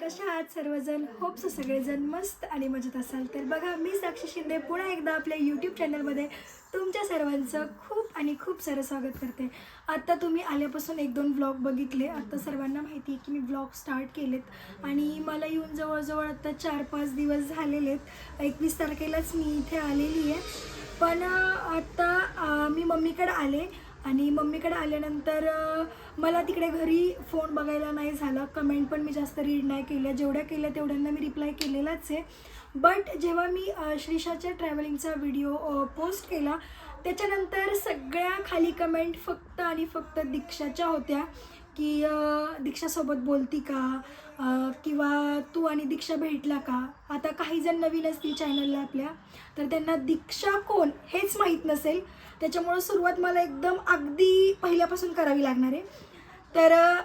कशा आहात सर्वजण? होप्स सगळेजण मस्त आणि मजेत असाल. तर बघा मी साक्षी शिंदे पुन्हा एकदा आपल्या यूट्यूब चॅनलमध्ये तुमच्या सर्वांचं खूप आणि खूप सारं स्वागत करते. आत्ता तुम्ही आल्यापासून एक दोन ब्लॉग बघितले. आत्ता सर्वांना माहिती आहे की मी ब्लॉग स्टार्ट केलेत आणि मला येऊन जवळजवळ आत्ता चार पाच दिवस झालेले आहेत. एकवीस तारखेलाच मी इथे आलेली आहे. पण आत्ता मी मम्मीकडे आले. आणि मम्मीकडे आल्यानंतर मला तिकडे घरी फोन बघायला नाही झाला. कमेंट पण मी जास्त रीड नाही केल्या. जेवढ्या केल्या तेवढ्यांना मी रिप्लाय केलेलाच आहे. बट जेव्हा मी श्रीशाच्या श्रीषाच्या ट्रॅव्हलिंगचा व्हिडिओ पोस्ट केला त्याच्यानंतर सगळ्या खाली कमेंट फक्त आणि फक्त दीक्षाच्या होत्या. की दीक्षासोबत बोलती का? किंवा तू आणि दीक्षा भेटला का? आता काही जण नवीन असतील चॅनलला आपल्या. तर त्यांना दीक्षा कोण? हेच माहीत नसेल. त्याच्यामुळं सुरुवात मला एकदम अगदी पहिल्यापासून करावी लागणार आहे. तर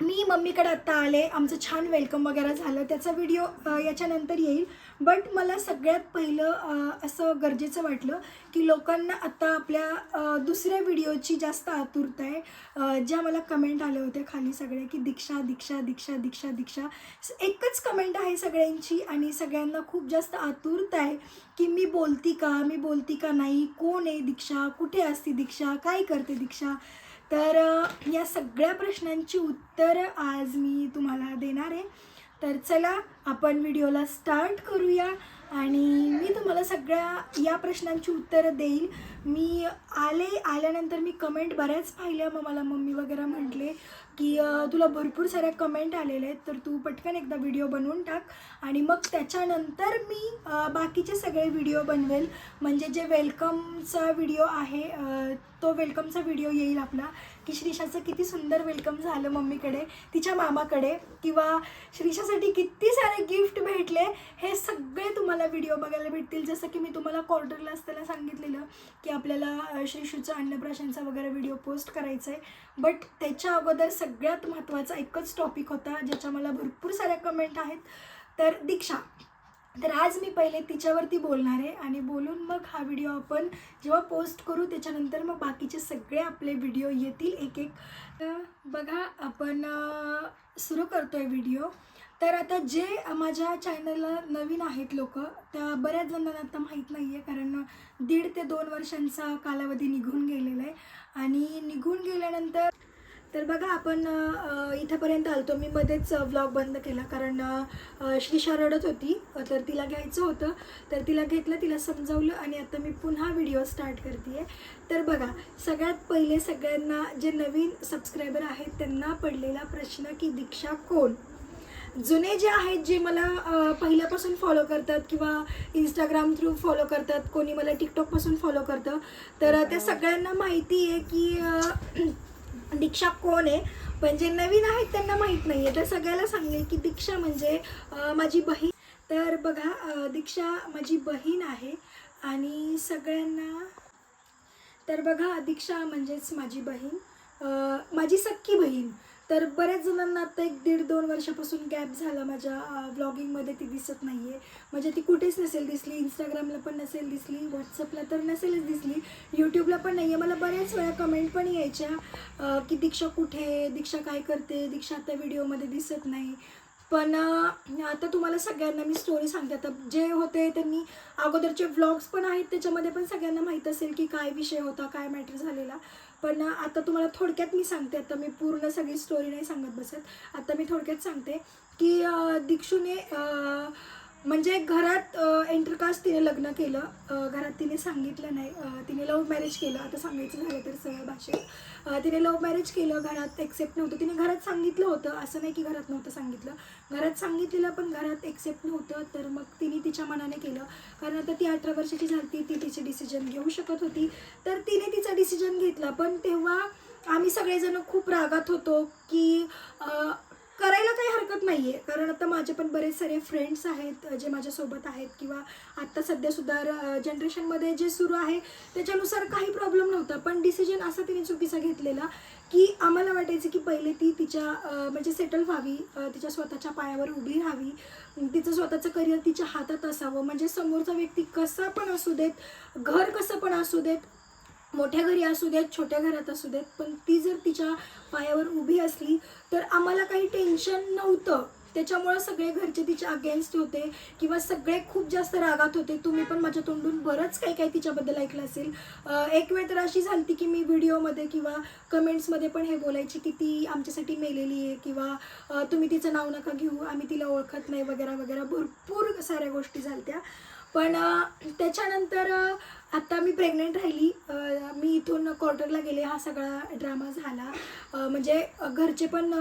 मी मम्मीकडे आत्ता आले. आमचं छान वेलकम वगैरे झालं. त्याचा व्हिडिओ याच्यानंतर येईल. बट मला सगळ्यात पहिलं असं गरजेचं वाटलं की लोकांना आता आपल्या दुसऱ्या व्हिडिओची जास्त आतुरता आहे. ज्या मला कमेंट आल्या होत्या खाली सगळ्या की दीक्षा दीक्षा दीक्षा दीक्षा दीक्षा. एकच कमेंट आहे सगळ्यांची आणि सगळ्यांना खूप जास्त आतुरता आहे की मी बोलती का मी बोलती का नाही कोण आहे दीक्षा कुठे असते दीक्षा काय करते दीक्षा? तर या सगळ्या प्रश्नांची उत्तरं आज मी तुम्हाला देणार आहे. तर चला आपण व्हिडिओला स्टार्ट करूया. आणि मी तुम्हाला सगळ्या या प्रश्नांची उत्तरं देईल. मी आले आल्यानंतर मी कमेंट बऱ्याच पाहिल्या. मग मला मम्मी वगैरे म्हटले की तुला भरपूर साऱ्या कमेंट आलेल्या आहेत तर तू पटकन एकदा व्हिडिओ बनवून टाक. आणि मग त्याच्यानंतर मी बाकीचे सगळे व्हिडिओ बनवेल. म्हणजे जे वेलकमचा व्हिडिओ आहे तो वेलकमचा व्हिडिओ येईल आपला की श्रीषाचं किती सुंदर वेलकम झालं मम्मीकडे तिच्या मामाकडे किंवा श्रीषासाठी किती सारे गिफ्ट भेटले हे सगळे तुम्हाला व्हिडिओ बघायला भेटतील. जसं की मी तुम्हाला क्वार्टरला असताना सांगितलेलं की आपल्याला अ, श्रीशूचा अन्नप्राशनचा वगैरे व्हिडिओ पोस्ट करायचा आहे बट त्याच्या अगोदर सगळ्यात महत्त्वाचा एकच टॉपिक होता ज्याच्या मला भरपूर साऱ्या कमेंट आहेत. तर दीक्षा. तर आज मी पहिले तिच्यावरती बोलणार आहे आणि बोलून मग हा व्हिडिओ आपण जेव्हा पोस्ट करू त्याच्यानंतर मग बाकीचे सगळे आपले व्हिडिओ येतील एक एक तर बघा आपण सुरू करतो आहे व्हिडिओ तर आता जे माझ्या चॅनलला नवीन आहेत लोक त्या बऱ्याच जणांना आता माहीत नाही आहे कारण दीड ते दोन वर्षांचा कालावधी निघून गेलेला आहे. आणि निघून गेल्यानंतर तर बघा आपण इथंपर्यंत आलतो. मी मध्येच व्लॉग बंद केला. कारण अ, श्रीषा रडत होती. तर तिला घ्यायचं होतं. तर तिला घेतलं तिला समजावलं आणि आता मी पुन्हा व्हिडिओ स्टार्ट करते तर बघा सगळ्यात पहिले सगळ्यांना जे नवीन सबस्क्रायबर आहेत त्यांना पडलेला प्रश्न की दीक्षा कोण? जुने जे आहेत जे मला पहिल्यापासून फॉलो करतात किंवा इंस्टाग्राम थ्रू फॉलो करतात कोणी मला टिकटॉकपासून फॉलो करतं तर त्या सगळ्यांना माहिती आहे की दीक्षा कोण आहे? पण जे नवीन आहेत त्यांना माहीत नाही आहे तर सगळ्याला सांगेल की दीक्षा म्हणजे माझी बहीण. तर बघा दीक्षा माझी बहीण आहे आणि सगळ्यांना तर बघा दीक्षा म्हणजेच माझी बहीण. माझी सख्खी बहीण. तर बऱ्याच जणांना आता एक दीड दोन वर्षापासून गॅप झाला माझ्या व्लॉगिंगमध्ये ती दिसत नाही आहे म्हणजे ती कुठेच नसेल दिसली इंस्टाग्रामला पण नसेल दिसली व्हॉट्सअपला तर नसेलच दिसली यूट्यूबला पण नाही आहे मला बऱ्याच वेळा कमेंट पण यायच्या की दीक्षा कुठे आहे? दीक्षा काय करते दीक्षा आता व्हिडिओमध्ये दिसत नाही पण आता तुम्हाला सगळ्यांना मी स्टोरी सांगते. आता जे होते त्यांनी अगोदरचे व्लॉग्स पण आहेत त्याच्यामध्ये पण सगळ्यांना माहीत असेल की काय विषय होता काय मॅटर झालेला. पण आता तुम्हाला थोडक्यात मी सांगते. आता मी पूर्ण सगळी स्टोरी नाही सांगत बसत. आता मी थोडक्यात सांगते की दीक्षूने म्हणजे घरात एंटरकास्ट तिने लग्न केलं. घरात तिने सांगितलं नाही. तिने लव्ह मॅरेज केलं. आता सांगायचं झालं तर सरळ भाषेत. तिने लव्ह मॅरेज केलं घरात एक्सेप्ट नव्हतं. तिने घरात सांगितलं होतं. असं नाही की घरात नव्हतं सांगितलं. घरात सांगितलेलं पण घरात एक्सेप्ट नव्हतं. तर मग तिने तिच्या मनाने केलं. कारण आता ती अठरा वर्षाची झाली ती तिचे डिसिजन घेऊ शकत होती. तर तिने तिचा डिसिजन घेतला. पण तेव्हा आम्ही सगळेजण खूप रागात होतो की करायला काही हरकत नाही आहे कारण आता माझे पण बरेच सारे फ्रेंड्स आहेत जे माझ्यासोबत आहेत किंवा आत्ता सध्या सुद्धा जनरेशनमध्ये जे सुरू आहे त्याच्यानुसार काही प्रॉब्लेम नव्हता. पण डिसिजन असा तिने चुकीचा घेतलेला की आम्हाला वाटायचं की पहिले ती तिच्या म्हणजे सेटल व्हावी तिच्या स्वतःच्या पायावर उभी राहावी. तिचं स्वतःचं करिअर तिच्या हातात असावं. म्हणजे समोरचा व्यक्ती कसा पण असू देत घर कसं पण असू देत मोठ्या घरी असू देत छोट्या घरात असू देत पण ती जर तिच्या पायावर उभी असली तर आम्हाला काही टेन्शन नव्हतं. त्याच्यामुळं सगळे घरचे तिच्या अगेन्स्ट होते किंवा सगळे खूप जास्त रागात होते. तुम्ही पण माझ्या तोंडून बरंच काही काही तिच्याबद्दल ऐकलं असेल. एक वेळ तर अशी झाली की मी व्हिडिओमध्ये किंवा कमेंट्समध्ये पण हे बोलायची की ती आमच्यासाठी मेलेली आहे किंवा तुम्ही तिचं नाव नका घेऊ आम्ही तिला ओळखत नाही वगैरे वगैरे. भरपूर साऱ्या गोष्टी झाल्या पण त्याच्यानंतर आत्ता मी प्रेग्नेंट राहिली मी इथून क्वार्टरला गेले हा सगळा ड्रामा झाला. म्हणजे घरचे पण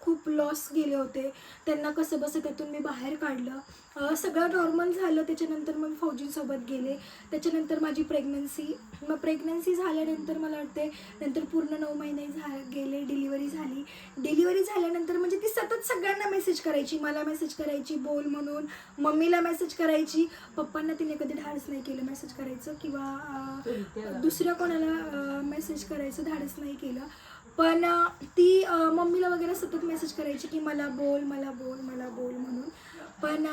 खूप लॉस गेले होते. त्यांना कसं बसं त्यातून मी बाहेर काढलं. सगळं नॉर्मल झालं. त्याच्यानंतर मग फौजींसोबत गेले. त्याच्यानंतर माझी प्रेग्नन्सी मग प्रेग्नन्सी झाल्यानंतर मला वाटते नंतर पूर्ण नऊ महिने झा गेले डिलिव्हरी झाली. डिलिव्हरी झाल्यानंतर म्हणजे ती सतत सगळ्यांना मेसेज करायची. मला मेसेज करायची बोल म्हणून. मम्मीला मेसेज करायची. पप्पांना तिने कधी धाडस नाही केलं मेसेज करायचं किंवा अं, दुसऱ्या कोणाला मेसेज करायचं धाडस नाही केलं. पण ती मम्मीला वगैरे सतत मेसेज करायची की मला बोल मला बोल मला बोल म्हणून. पण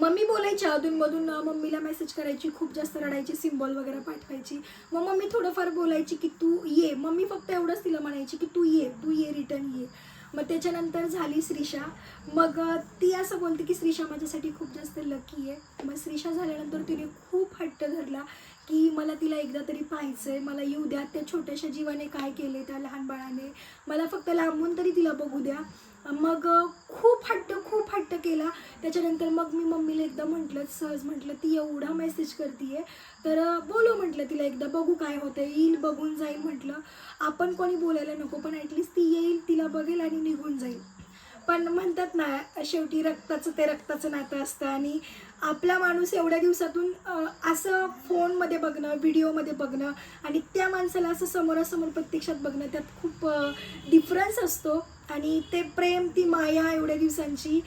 मम्मी बोलायची अधूनमधून मम्मीला मेसेज करायची खूप जास्त रडायची सिम्बॉल वगैरे पाठवायची. मग मम्मी थोडंफार बोलायची की तू ये. मम्मी फक्त एवढंच तिला म्हणायची की तू ये तू ये रिटर्न ये. मग त्याच्यानंतर झाली श्रीषा. मग ती असं बोलते की श्रीषा माझ्यासाठी खूप जास्त लकी आहे. मग श्रीषा झाल्यानंतर तिने खूप हट्ट धरला की मला तिला एकदा तरी पाहायचं आहे मला येऊ द्या त्या छोट्याशा जीवाने काय केले त्या लहान बाळाने. मला फक्त लांबून तरी तिला बघू द्या. मग खूप हट्ट खूप हट्ट केला. त्याच्यानंतर मग मी मम्मीला एकदा म्हटलं सहज म्हटलं ती एवढा मेसेज करते तर बोलू म्हटलं तिला एकदा बघू काय होतं येईल बघून जाईल म्हटलं. आपण कोणी बोलायला नको पण ॲटलिस्ट ती येईल तिला बघेल आणि निघून जाईल. पण म्हणतात ना शेवटी रक्ताचं ते रक्ताचं नातं असतं आणि आपला माणूस एवढ्या दिवसातून असं फोनमध्ये बघणं व्हिडिओमध्ये बघणं आणि त्या माणसाला असं समोरासमोर प्रत्यक्षात बघणं त्यात खूप डिफरन्स असतो. आणि ते प्रेम ती माया एवढ्या दिवसांची.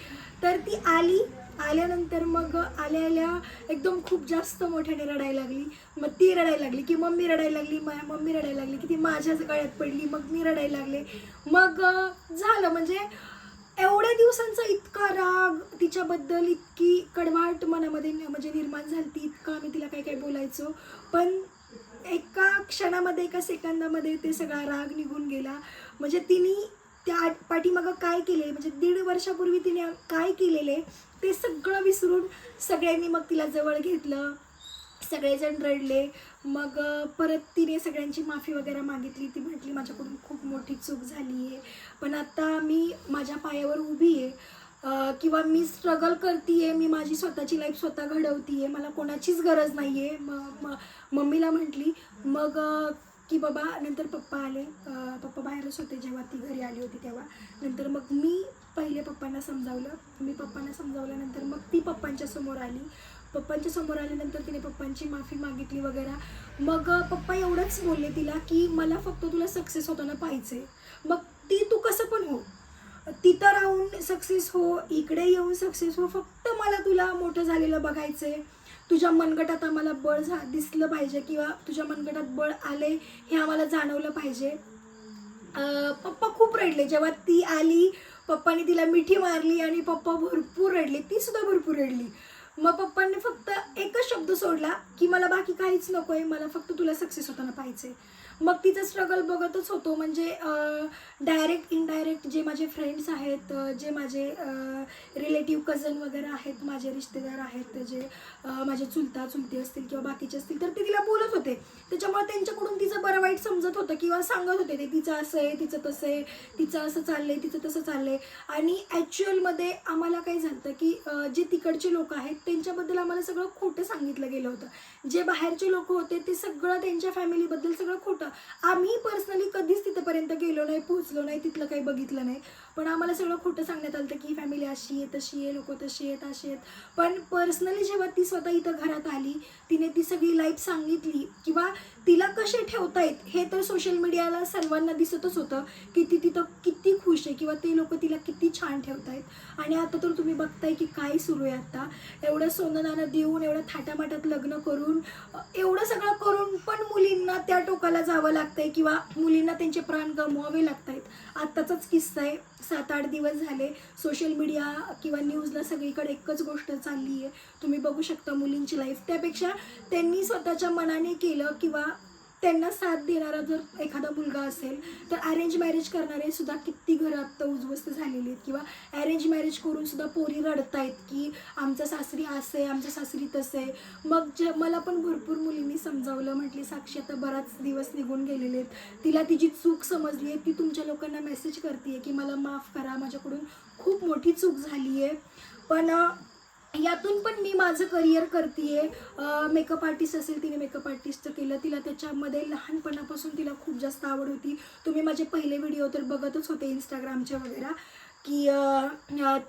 तर ती आली आल्यानंतर मग आल्या आल्या एकदम खूप जास्त मोठ्याने रडायला लागली. मग ती रडायला लागली की मम्मी रडायला लागली माझ्या मम्मी रडायला लागली की ती माझ्याच गळ्यात पडली मग मी रडायला लागले. मग झालं. म्हणजे एवढ्या दिवसांचा इतका राग तिच्याबद्दल इतकी कडवाट मनामध्ये म्हणजे निर्माण झाली ती इतका आम्ही तिला काय काय बोलायचो. पण एका क्षणामध्ये एका सेकंदामध्ये ते सगळा राग निघून गेला. म्हणजे तिने त्या पाठीमागं काय केले म्हणजे दीड वर्षापूर्वी तिने काय केलेले? ते सगळं विसरून सगळ्यांनी मग तिला जवळ घेतलं. सगळेजण रडले. मग परत तिने सगळ्यांची माफी वगैरे मागितली. ती म्हटली माझ्याकडून खूप मोठी चूक झाली आहे पण आता मी माझ्या पायावर उभी आहे. किंवा मी स्ट्रगल करते मी माझी स्वतःची लाईफ स्वतः घडवते मला कोणाचीच गरज नाही आहे म म- मम्मीला म्हटली मग की बाबा नंतर पप्पा आले. पप्पा बाहेरच होते जेव्हा ती घरी आली होती तेव्हा. नंतर मग मी पहिले पप्पांना समजावलं. मी पप्पांना समजावल्यानंतर मग ती पप्पांच्या समोर आली. पप्पांच्या समोर आल्यानंतर तिने पप्पांची माफी मागितली वगैरे. मग पप्पा एवढंच बोलले तिला की मला फक्त तुला सक्सेस होताना पाहिजे मग ती तू कसं पण हो. तिथं राहून सक्सेस हो इकडे येऊन सक्सेस हो फक्त मला तुला मोठं झालेलं बघायचंय. तुझ्या मनगटात आम्हाला बळ झा दिसलं पाहिजे किंवा तुझ्या मनगटात बळ आले हे आम्हाला जाणवलं पाहिजे. पप्पा खूप रडले. जेव्हा ती आली पप्पाने तिला मिठी मारली आणि पप्पा भरपूर रडले. ती सुद्धा भरपूर रडली. मग पप्पांनी फक्त एकच शब्द सोडला की मला बाकी काहीच नको आहे मला फक्त तुला सक्सेस होताना पाहिजे मग तिचं स्ट्रगल बघतच होतो. म्हणजे डायरेक्ट इनडायरेक्ट जे माझे फ्रेंड्स आहेत जे माझे रिलेटिव्ह कझन वगैरे आहेत माझे रिश्तेदार आहेत जे माझे चुलता चुलती असतील किंवा बाकीचे असतील तर ते तिला बोलत होते. त्याच्यामुळे त्यांच्याकडून तिचं बरं वाईट समजत होतं किंवा सांगत होते ते तिचं असं आहे तिचं तसं आहे तिचं असं चाललंय तिचं तसं चाललंय. आणि ॲक्च्युअलमध्ये आम्हाला काय झालं की जे तिकडचे लोक आहेत त्यांच्याबद्दल आम्हाला सगळं खोटं सांगितलं गेलं होतं. जे बाहेरचे लोक होते ते सगळं त्यांच्या फॅमिलीबद्दल सगळं खोटं. आम्ही पर्सनली कधीच तिथंपर्यंत गेलो नाही पोहोचलो नाही तिथलं काही बघितलं नाही. पण आम्हाला सगळं खोटं सांगण्यात आलं होतं की फॅमिली अशी आहे तशी आहे लोक तशी आहेत अशी आहेत. पण पर्सनली जेव्हा ती स्वतः इथं घरात आली तिने ती सगळी लाईफ सांगितली किंवा तिला कसे ठेवतायत हे तर सोशल मीडियाला सर्वांना दिसतच होतं की ती तिथं किती खुश आहे किंवा ते लोक तिला किती छान ठेवतायत. आणि आता तर तुम्ही बघताय की काय सुरू आहे आता. एवढं सोनं नाणं देऊन एवढं थाटामाटात लग्न करून एवढं सगळं करून पण मुलींना त्या टोकाला जावं लागतंय किंवा मुलींना त्यांचे प्राण गमवावे लागत आहेत आत्ताचाच किस्सा आहे. सात आठ दिवस झाले. सोशल मीडिया किंवा न्यूजला सगळीकडे एकच गोष्ट चालली आहे तुम्ही बघू शकता मुलींची लाईफ त्यापेक्षा त्यांनी स्वतःच्या मनाने केलं किंवा त्यांना साथ देणारा जर एखादा मुलगा असेल तर अरेंज मॅरेज करणारे सुद्धा किती घरं आत्ता उद्ध्वस्त झालेली आहेत. किंवा अरेंज मॅरेज करून सुद्धा पोरी रडतायत की आमचं सासरी असं आहे आमच्या सासरी तसं आहे. मग जे मला पण भरपूर मुलींनी समजावलं म्हटली साक्षी आता बराच दिवस निघून गेलेले आहेत. तिला तिची चूक समजली आहे. ती तुमच्या लोकांना मेसेज करते की मला माफ करा माझ्याकडून खूप मोठी चूक झाली आहे पण यातून पण मी माझं करिअर करते मेकअप आर्टिस्ट असेल तिने मेकअप आर्टिस्टचं केलं. तिला त्याच्यामध्ये लहानपणापासून तिला खूप जास्त आवड होती. तुम्ही माझे पहिले व्हिडिओ तर बघतच होते इंस्टाग्रामचे वगैरे. की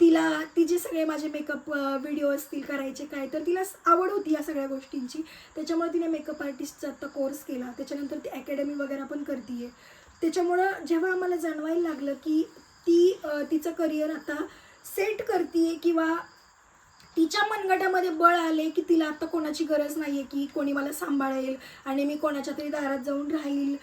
तिला तिचे सगळे माझे मेकअप व्हिडिओ असतील करायचे काय तर तिला आवड होती या सगळ्या गोष्टींची. त्याच्यामुळे तिने मेकअप आर्टिस्टचा आता कोर्स केला. त्याच्यानंतर ती अकॅडमी वगैरे पण करते त्याच्यामुळं जेव्हा आम्हाला जाणवायला लागलं की ती तिचं करिअर आता सेट करते किंवा तिच्या मनगटामध्ये बळ आले की तिला आता कोणाची गरज नाही आहे की कोणी मला सांभाळेल आणि मी कोणाच्या तरी दारात जाऊन राहील.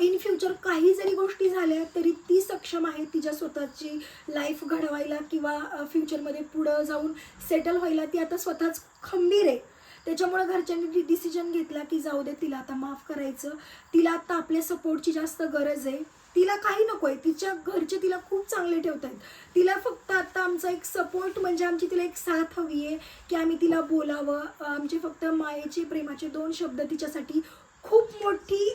इन फ्युचर काही जरी गोष्टी झाल्या तरी ती सक्षम आहे तिच्या स्वतःची लाईफ घडवायला किंवा फ्युचरमध्ये पुढं जाऊन सेटल व्हायला. ती आता स्वतःच खंबीर आहे. त्याच्यामुळे घरच्यांनी डिसिजन घेतला की जाऊ दे तिला आता माफ करायचं. तिला आता आपल्या सपोर्टची जास्त गरज आहे. तिला काही नको आहे. तिच्या घरचे तिला खूप चांगले ठेवत आहेत तिला फक्त आता आमचा एक सपोर्ट म्हणजे आमची तिला एक साथ हवी आहे की आम्ही तिला बोलावं. आमचे फक्त मायेचे प्रेमाचे दोन शब्द तिच्यासाठी खूप मोठी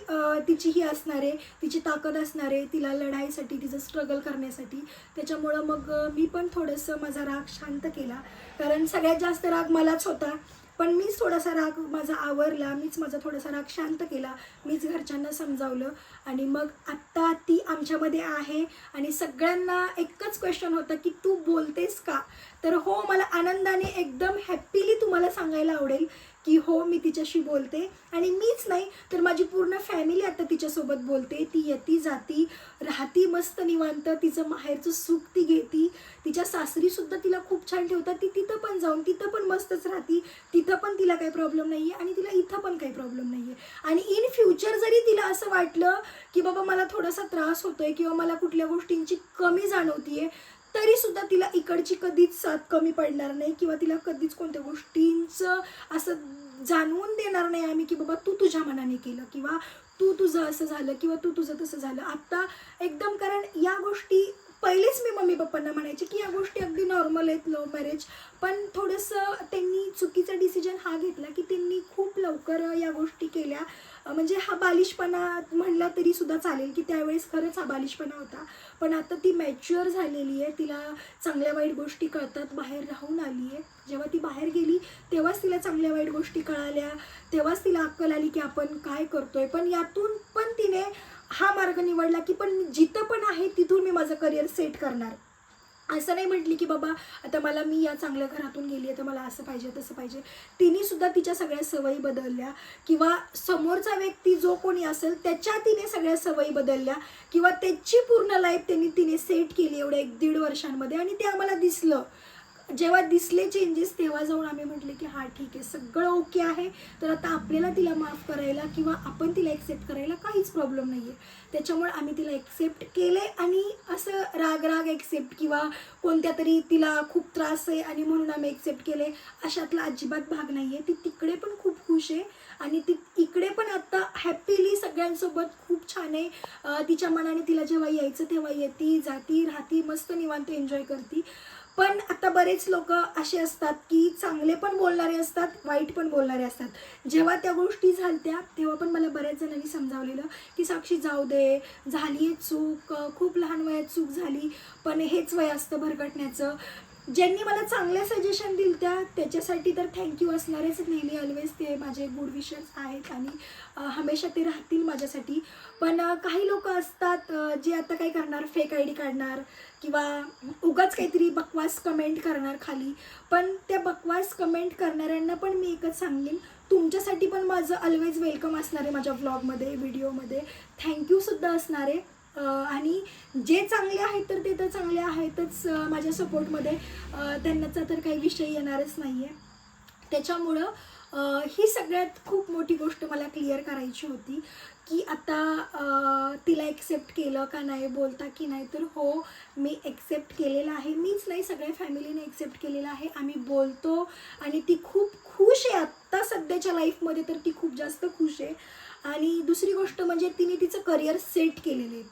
तिची ही असणार आहे. तिची ताकद असणार आहे. तिला लढाईसाठी तिचं स्ट्रगल करण्यासाठी. त्याच्यामुळं मग मी पण थोडंसं माझा राग शांत केला. कारण सगळ्यात जास्त राग मलाच होता. पण मीच थोडासा राग माझा आवरला मीच माझा थोडासा राग शांत केला मीच घरच्यांना समजावलं आणि मग आत्ता ती आमच्यामध्ये आहे आणि सगळ्यांना एकच क्वेश्चन होता की तू बोलतेस का? तर हो मला आनंदाने एकदम हॅपीली तुम्हाला सांगायला आवडेल की हो मी तिच्याशी बोलते. आणि मीच नाही तर माझी पूर्ण फॅमिली आता तिच्यासोबत बोलते. ती येती जाती राहती मस्त निवांत. तिचं माहेरचं सुख ती घेती. तिच्या सासरीसुद्धा तिला खूप छान ठेवतात. ती तिथं पण जाऊन तिथं पण मस्तच राहती. तिथं पण तिला काही प्रॉब्लेम नाही आहे आणि तिला इथं पण काही प्रॉब्लेम नाही आहे आणि इन फ्युचर जरी तिला असं वाटलं की बाबा मला थोडासा त्रास होतोय किंवा मला कुठल्या गोष्टींची कमी जाणवतीये तरी सुद्धा तिला इकडची कधीच साथ कमी पडणार नाही किंवा तिला कधीच कोणत्या गोष्टींचं असं जाणवून देणार नाही आम्ही की बाबा तू तुझ्या मनाने केलं किंवा तू तुझं असं झालं किंवा तू तुझं तसं झालं. आत्ता एकदम कारण या गोष्टी पहिलेच मी मम्मी पप्पांना म्हणायचे की या गोष्टी अगदी नॉर्मल आहेत लव्ह मॅरेज पण थोडंसं त्यांनी चुकीचा डिसिजन हा घेतला की त्यांनी खूप लवकर या गोष्टी केल्या. म्हणजे हा बालिशपणा म्हणला तरी सुद्धा चालेल की त्यावेळेस खरंच हा बालिशपणा होता. पण आता ती मॅच्युअर झालेली आहे तिला चांगल्या वाईट गोष्टी कळतात बाहेर राहून आली आहे. जेव्हा ती बाहेर गेली तेव्हाच तिला चांगल्या वाईट गोष्टी कळाल्या. तेव्हाच तिला अक्कल आली की आपण काय करतोय. पण यातून पण तिने हा मार्ग निवडला की पण जिथं पण आहे तिथून मी माझं करिअर सेट करणार. असं नाही म्हटली की बाबा आता मला मी या चांगल्या घरातून गेली आहे तर मला असं पाहिजे तसं पाहिजे. तिने सुद्धा तिच्या सगळ्या सवयी बदलल्या. किंवा समोरचा व्यक्ती जो कोणी असेल त्याच्या तिने सगळ्या सवयी बदलल्या. किंवा त्याची पूर्ण लाईफ त्यांनी तिने सेट केली एवढ्या एक दीड वर्षांमध्ये आणि ते आम्हाला दिसलं. जेव्हा दिसले चेंजेस तेव्हा जाऊन आम्ही म्हटले की हां ठीक आहे सगळं ओके आहे. तर आता आपल्याला तिला माफ करायला किंवा आपण तिला एक्सेप्ट करायला काहीच प्रॉब्लेम नाही आहे त्याच्यामुळे आम्ही तिला एक्सेप्ट केले आणि असं राग राग एक्सेप्ट किंवा कोणत्या तरी तिला खूप त्रास आहे आणि म्हणून आम्ही एक्सेप्ट केले अशातला अजिबात भाग नाही आहे ती तिकडे पण खूप खुश आहे आणि ती इकडे पण आत्ता हॅपीली सगळ्यांसोबत खूप छान आहे. तिच्या मनाने तिला जेव्हा यायचं तेव्हा येती जाती राहती मस्त निवांत एन्जॉय करती. पण आता बरेच लोक असे असतात की चांगले पण बोलणारे असतात वाईट पण बोलणारे असतात. जेव्हा त्या गोष्टी झालत्या तेव्हा पण मला बऱ्याच जणांनी समजावलेलं की साक्षी जाऊ दे झाली आहे चूक खूप लहान वयात चूक झाली पण हेच वय असतं भरकटण्याचं. ज्यांनी मला चांगल्या सजेशन दिल त्या त्याच्यासाठी तर थँक्यू असणारेच नेहमी ऑलवेज ते माझे गुड विशर्स आहेत आणि हमेशा ते राहतील माझ्यासाठी. पण काही लोक असतात जे आता काय करणार फेक आय डी काढणार किंवा उगाच काहीतरी बकवास कमेंट करणार खाली. पण त्या बकवास कमेंट करणाऱ्यांना पण मी एकच सांगेन तुमच्यासाठी पण माझं ऑलवेज वेलकम असणार आहे माझ्या व्लॉगमध्ये व्हिडिओमध्ये थँक्यूसुद्धा असणार आहे. आणि जे चांगले आहेत तर ते तर चांगले आहेतच माझ्या सपोर्टमध्ये त्यांनाचा तर काही विषय येणारच नाही आहे त्याच्यामुळं ही सगळ्यात खूप मोठी गोष्ट मला क्लिअर करायची होती. की आता तिला एक्सेप्ट केलं का नाही बोलता की नाही तर हो मी एक्सेप्ट केलेलं आहे. मीच नाही सगळ्या फॅमिलीने एक्सेप्ट केलेलं आहे. आम्ही बोलतो आणि ती खूप खुश आहे. आत्ता सध्याच्या लाईफमध्ये तर ती खूप जास्त खुश आहे. आणि दुसरी गोष्ट म्हणजे तिने तिचं करिअर सेट केलेलं आहे.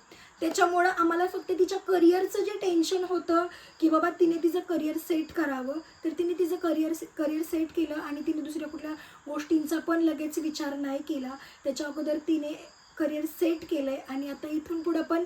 त्याच्यामुळं आम्हाला फक्त तिच्या करिअरचं जे टेन्शन होतं की बाबा तिने तिचं करिअर सेट करावं तर तिने तिचं करिअर करिअर सेट केलं आणि तिने दुसऱ्या कुठल्या गोष्टींचा पण लगेच विचार नाही केला. त्याच्या अगोदर तिने करिअर सेट केलं आहे आणि आता इथून पुढं पण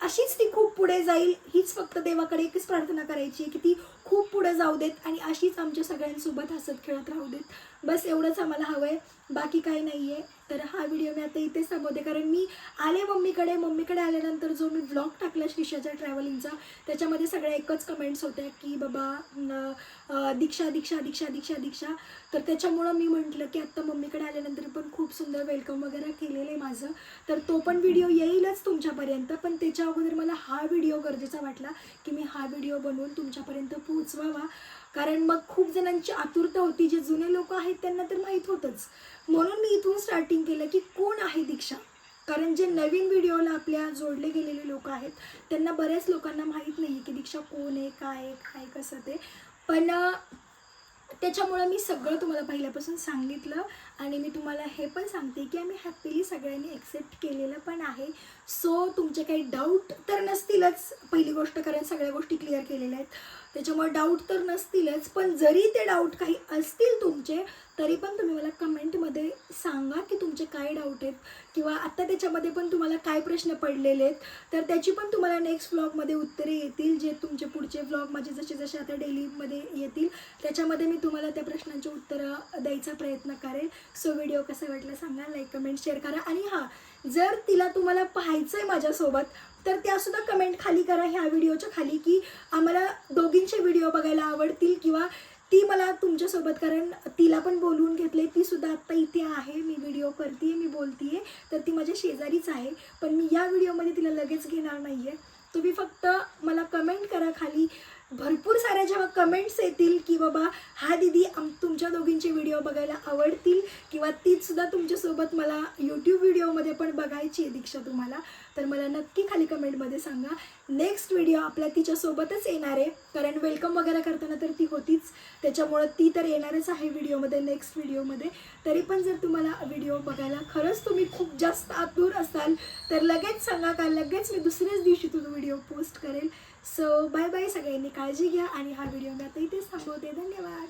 अशीच ती खूप पुढे जाईल हीच फक्त देवाकडे एकच प्रार्थना करायची आहे की ती खूप पुढे जाऊ देत आणि अशीच आमच्या सगळ्यांसोबत हसत खेळत राहू देत. बस एवढंच आम्हाला हवं आहे बाकी काही नाही आहे तर हा व्हिडिओ मी आता इथेच थांबवते. कारण मी आले मम्मीकडे. मम्मीकडे आल्यानंतर जो मी ब्लॉग टाकला श्रीषाच्या ट्रॅव्हलिंगचा त्याच्यामध्ये सगळ्या एकच कमेंट्स होत्या की बाबा दीक्षा दीक्षा दीक्षा दीक्षा दीक्षा. तर त्याच्यामुळं मी म्हटलं की आत्ता मम्मीकडे आल्यानंतर पण खूप सुंदर वेलकम वगैरे केलेलं आहे माझं. तर तो पण व्हिडिओ येईलच तुमच्यापर्यंत. पण त्याच्या अगोदर मला हा व्हिडिओ गरजेचा वाटला की मी हा व्हिडिओ बनवून तुमच्यापर्यंत पोहोचवावा. कारण मग खूप जणांची आतुरता होती. जे जुने लोक आहेत त्यांना तर माहीत होतंच. म्हणून मी इथून स्टार्टिंग केलं की कोण आहे दीक्षा? कारण जे नवीन व्हिडिओला आपल्या जोडले गेलेले लोक आहेत त्यांना बऱ्याच लोकांना माहीत नाही आहे की दीक्षा कोण आहे काय आहे काय कसं ते. पण त्याच्यामुळं मी सगळं तुम्हाला पहिल्यापासून सांगितलं आणि मी तुम्हाला हे पण सांगते की आम्ही हॅपीली सगळ्यांनी एक्सेप्ट केलेलं पण आहे. सो तुमचे काही डाऊट तर नसतीलच. पहिली गोष्ट कारण सगळ्या गोष्टी क्लिअर केलेल्या आहेत. त्याच्यामुळे डाऊट तर नसतीलच पण जरी ते डाऊट काही असतील तुमचे तरी पण तुम्ही मला कमेंटमध्ये सांगा की तुमचे काय डाऊट आहेत. किंवा आत्ता त्याच्यामध्ये पण तुम्हाला काय प्रश्न पडलेले आहेत तर त्याची पण तुम्हाला नेक्स्ट व्लॉगमध्ये उत्तरे येतील जे तुमचे पुढचे व्लॉग माझे जसे जसे आता डेलीमध्ये येतील त्याच्यामध्ये मी तुम्हाला त्या प्रश्नांची उत्तरं द्यायचा प्रयत्न करेल. सो व्हिडिओ कसा वाटला सांगा लाईक कमेंट शेअर करा. आणि हां जर तिला तुम्हाला पाहायचं आहे माझ्यासोबत तर त्यासुद्धा कमेंट खाली करा ह्या व्हिडिओच्या खाली की आम्हाला दोघींचे व्हिडिओ बघायला आवडतील किंवा ती मला तुमच्यासोबत कारण तिला पण बोलवून घेतले ती सुद्धा आत्ता इथे आहे मी व्हिडिओ करते मी बोलते तर ती माझ्या शेजारीच आहे पण मी या व्हिडिओमध्ये तिला लगेच घेणार नाही आहे तुम्ही फक्त मला कमेंट करा खाली भरपूर कमेंट्स येतील की बाबा हा दिदी आम तुमच्या दोघींचे व्हिडिओ बघायला आवडतील? किंवा तीचसुद्धा तुमच्यासोबत मला यूट्यूब व्हिडिओमध्ये पण बघायची आहे दीक्षा तुम्हाला. तर मला नक्की खाली कमेंटमध्ये सांगा. नेक्स्ट व्हिडिओ आपल्या तिच्यासोबतच येणार आहे. कारण वेलकम वगैरे करताना तर ती होतीच. त्याच्यामुळं ती तर येणारच आहे व्हिडिओमध्ये नेक्स्ट व्हिडिओमध्ये तरी पण जर तुम्हाला व्हिडिओ बघायला खरंच तुम्ही खूप जास्त आतुर असाल तर लगेच सांगा का? लगेच मी दुसऱ्याच दिवशी तुझा व्हिडिओ पोस्ट करेल. सो बाय बाय सगळ्यांनी. काळजी घ्या आणि हा व्हिडिओ मी आता इथेच थांबवते. धन्यवाद.